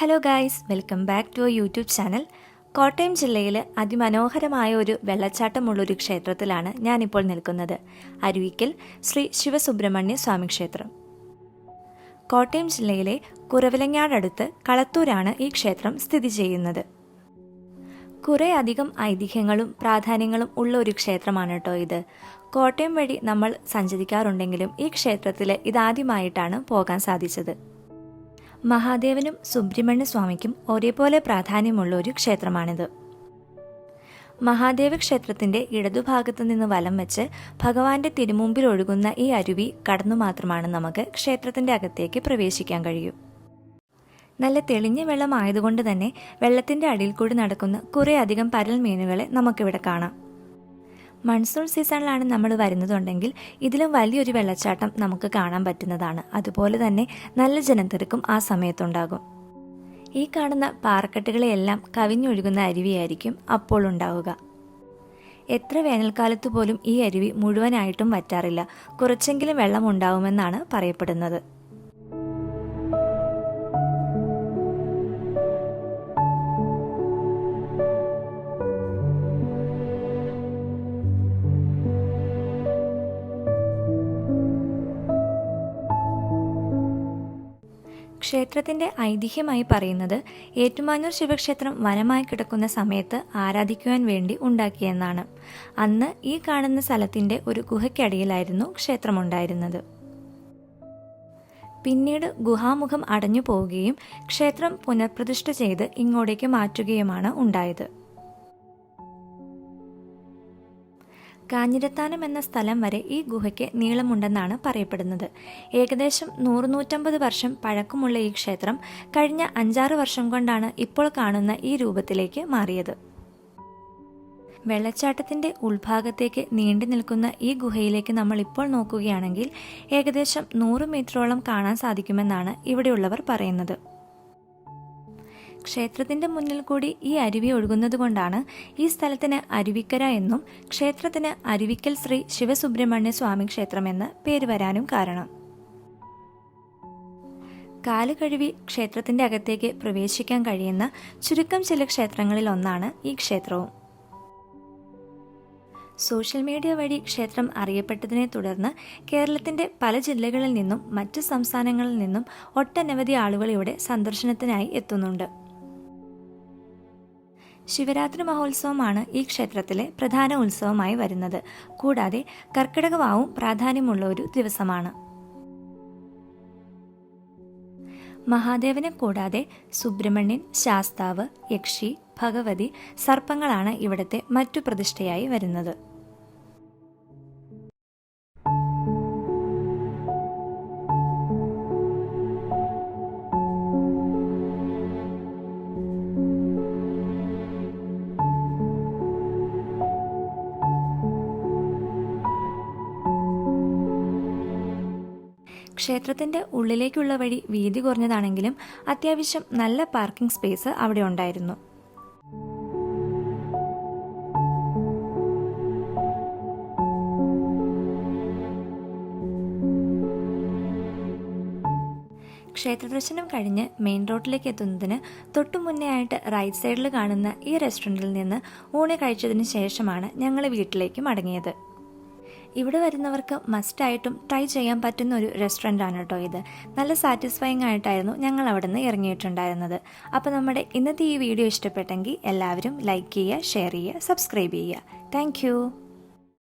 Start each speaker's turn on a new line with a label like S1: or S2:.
S1: Hello guys welcome back to YouTube channel Kottayam ജില്ലയിൽ അതിമനോഹരമായ ഒരു വെള്ളച്ചാട്ടമുള്ളൊരു ക്ഷേത്രത്തിലാണ് ഞാനിപ്പോൾ നിൽക്കുന്നത്. അരുവിക്കൽ ശ്രീ ശിവസുബ്രഹ്മണ്യ സ്വാമി ക്ഷേത്രം. കോട്ടയം ജില്ലയിലെ കുറവിലങ്ങാടടുത്ത് കളത്തൂരാണ് ഈ ക്ഷേത്രം സ്ഥിതി ചെയ്യുന്നത്. കുറേ അധികം ഐതിഹ്യങ്ങളും പ്രാധാന്യങ്ങളും ഉള്ള ഒരു ക്ഷേത്രമാണ് കേട്ടോ ഇത്. കോട്ടയം വഴി നമ്മൾ സഞ്ചരിക്കാറുണ്ടെങ്കിലും ഈ ക്ഷേത്രത്തിൽ ഇതാദ്യമായിട്ടാണ് പോകാൻ സാധിച്ചത്. മഹാദേവനും സുബ്രഹ്മണ്യ സ്വാമിക്കും ഒരേപോലെ പ്രാധാന്യമുള്ള ഒരു ക്ഷേത്രമാണിത്. മഹാദേവ ക്ഷേത്രത്തിന്റെ ഇടതുഭാഗത്തു നിന്ന് വലം വെച്ച് ഭഗവാന്റെ തിരുമുമ്പിൽ ഒഴുകുന്ന ഈ അരുവി കടന്നു മാത്രമാണ് നമുക്ക് ക്ഷേത്രത്തിന്റെ അകത്തേക്ക് പ്രവേശിക്കാൻ കഴിയൂ. നല്ല തെളിഞ്ഞ വെള്ളമായതുകൊണ്ട് തന്നെ വെള്ളത്തിന്റെ അടിയിൽ കൂടി നടക്കുന്ന കുറേ അധികം പരൽ മീനുകളെ നമുക്കിവിടെ കാണാം. മൺസൂൺ സീസണിലാണ് നമ്മൾ വരുന്നതുണ്ടെങ്കിൽ ഇതിലും വലിയൊരു വെള്ളച്ചാട്ടം നമുക്ക് കാണാൻ പറ്റുന്നതാണ്. അതുപോലെ തന്നെ നല്ല ജനത്തിരക്കും ആ സമയത്തുണ്ടാകും. ഈ കാണുന്ന പാറക്കെട്ടുകളെയെല്ലാം കവിഞ്ഞൊഴുകുന്ന അരുവിയായിരിക്കും അപ്പോൾ ഉണ്ടാവുക. എത്ര വേനൽക്കാലത്ത് പോലും ഈ അരുവി മുഴുവനായിട്ടും വറ്റാറില്ല. കുറച്ചെങ്കിലും വെള്ളം ഉണ്ടാവുമെന്നാണ് പറയപ്പെടുന്നത്. ക്ഷേത്രത്തിന്റെ ഐതിഹ്യമായി പറയുന്നത് ഏറ്റുമാനൂർ ശിവക്ഷേത്രം വനമായി കിടക്കുന്ന സമയത്ത് ആരാധിക്കുവാൻ വേണ്ടി ഉണ്ടാക്കിയെന്നാണ്. അന്ന് ഈ കാണുന്ന സ്ഥലത്തിന്റെ ഒരു ഗുഹയ്ക്കടിയിലായിരുന്നു ക്ഷേത്രമുണ്ടായിരുന്നത്. പിന്നീട് ഗുഹാമുഖം അടഞ്ഞു പോവുകയും ക്ഷേത്രം പുനഃപ്രതിഷ്ഠ ചെയ്ത് ഇങ്ങോട്ടേക്ക് മാറ്റുകയുമാണ് ഉണ്ടായത്. കാഞ്ഞിരത്താനം എന്ന സ്ഥലം വരെ ഈ ഗുഹയ്ക്ക് നീളമുണ്ടെന്നാണ് പറയപ്പെടുന്നത്. ഏകദേശം നൂറ് നൂറ്റമ്പത് വർഷം പഴക്കമുള്ള ഈ ക്ഷേത്രം കഴിഞ്ഞ അഞ്ചാറ് വർഷം കൊണ്ടാണ് ഇപ്പോൾ കാണുന്ന ഈ രൂപത്തിലേക്ക് മാറിയത്. വെള്ളച്ചാട്ടത്തിന്റെ ഉൾഭാഗത്തേക്ക് നീണ്ടു നിൽക്കുന്ന ഈ ഗുഹയിലേക്ക് നമ്മൾ ഇപ്പോൾ നോക്കുകയാണെങ്കിൽ ഏകദേശം നൂറ് മീറ്ററോളം കാണാൻ സാധിക്കുമെന്നാണ് ഇവിടെയുള്ളവർ പറയുന്നത്. ക്ഷേത്രത്തിന്റെ മുന്നിൽ കൂടി ഈ അരുവി ഒഴുകുന്നതുകൊണ്ടാണ് ഈ സ്ഥലത്തിന് അരുവിക്കര എന്നും ക്ഷേത്രത്തിന് അരുവിക്കൽ ശ്രീ ശിവസുബ്രഹ്മണ്യ സ്വാമി ക്ഷേത്രമെന്ന് പേര് വരാനും കാരണം. കാൽ കഴുകി ക്ഷേത്രത്തിന്റെ അകത്തേക്ക് പ്രവേശിക്കാൻ കഴിയുന്ന ചുരുക്കം ചില ക്ഷേത്രങ്ങളിൽ ഒന്നാണ് ഈ ക്ഷേത്രവും. സോഷ്യൽ മീഡിയ വഴി ക്ഷേത്രം അറിയപ്പെട്ടതിനെ തുടർന്ന് കേരളത്തിന്റെ പല ജില്ലകളിൽ നിന്നും മറ്റ് സംസ്ഥാനങ്ങളിൽ നിന്നും ഒട്ടനവധി ആളുകൾ ഇവിടെ സന്ദർശനത്തിനായി എത്തുന്നുണ്ട്. ശിവരാത്രി മഹോത്സവമാണ് ഈ ക്ഷേത്രത്തിലെ പ്രധാന ഉത്സവമായി വരുന്നത്. കൂടാതെ കർക്കിടകവാവും പ്രാധാന്യമുള്ള ഒരു ദിവസമാണ്. മഹാദേവനെ കൂടാതെ സുബ്രഹ്മണ്യൻ ശാസ്താവ് യക്ഷി ഭഗവതി സർപ്പങ്ങളാണ് ഇവിടുത്തെ മറ്റു പ്രതിഷ്ഠയായി വരുന്നത്. ക്ഷേത്രത്തിന്റെ ഉള്ളിലേക്കുള്ള വഴി വീതി കുറഞ്ഞതാണെങ്കിലും അത്യാവശ്യം നല്ല പാർക്കിംഗ് സ്പേസ് അവിടെ ഉണ്ടായിരുന്നു. ക്ഷേത്രദർശനം കഴിഞ്ഞ് മെയിൻ റോഡിലേക്ക് എത്തുന്നതിന് തൊട്ടു മുന്നേ ആയിട്ട് റൈറ്റ് സൈഡിൽ കാണുന്ന ഈ റെസ്റ്റോറന്റിൽ നിന്ന് ഊണ് കഴിച്ചതിന് ശേഷമാണ് ഞങ്ങൾ വീട്ടിലേക്ക് മടങ്ങിയത്. ഇവിടെ വരുന്നവർക്ക് മസ്റ്റായിട്ടും ട്രൈ ചെയ്യാൻ പറ്റുന്ന ഒരു റെസ്റ്റോറന്റ് ആണ് കേട്ടോ ഇത്. നല്ല സാറ്റിസ്ഫൈങ് ആയിട്ടായിരുന്നു ഞങ്ങൾ അവിടെ നിന്ന് ഇറങ്ങിയിട്ടുണ്ടായിരുന്നത്. അപ്പോൾ നമ്മുടെ ഇന്നത്തെ ഈ വീഡിയോ ഇഷ്ടപ്പെട്ടെങ്കിൽ എല്ലാവരും ലൈക്ക് ചെയ്യുക ഷെയർ ചെയ്യുക സബ്സ്ക്രൈബ് ചെയ്യുക. താങ്ക്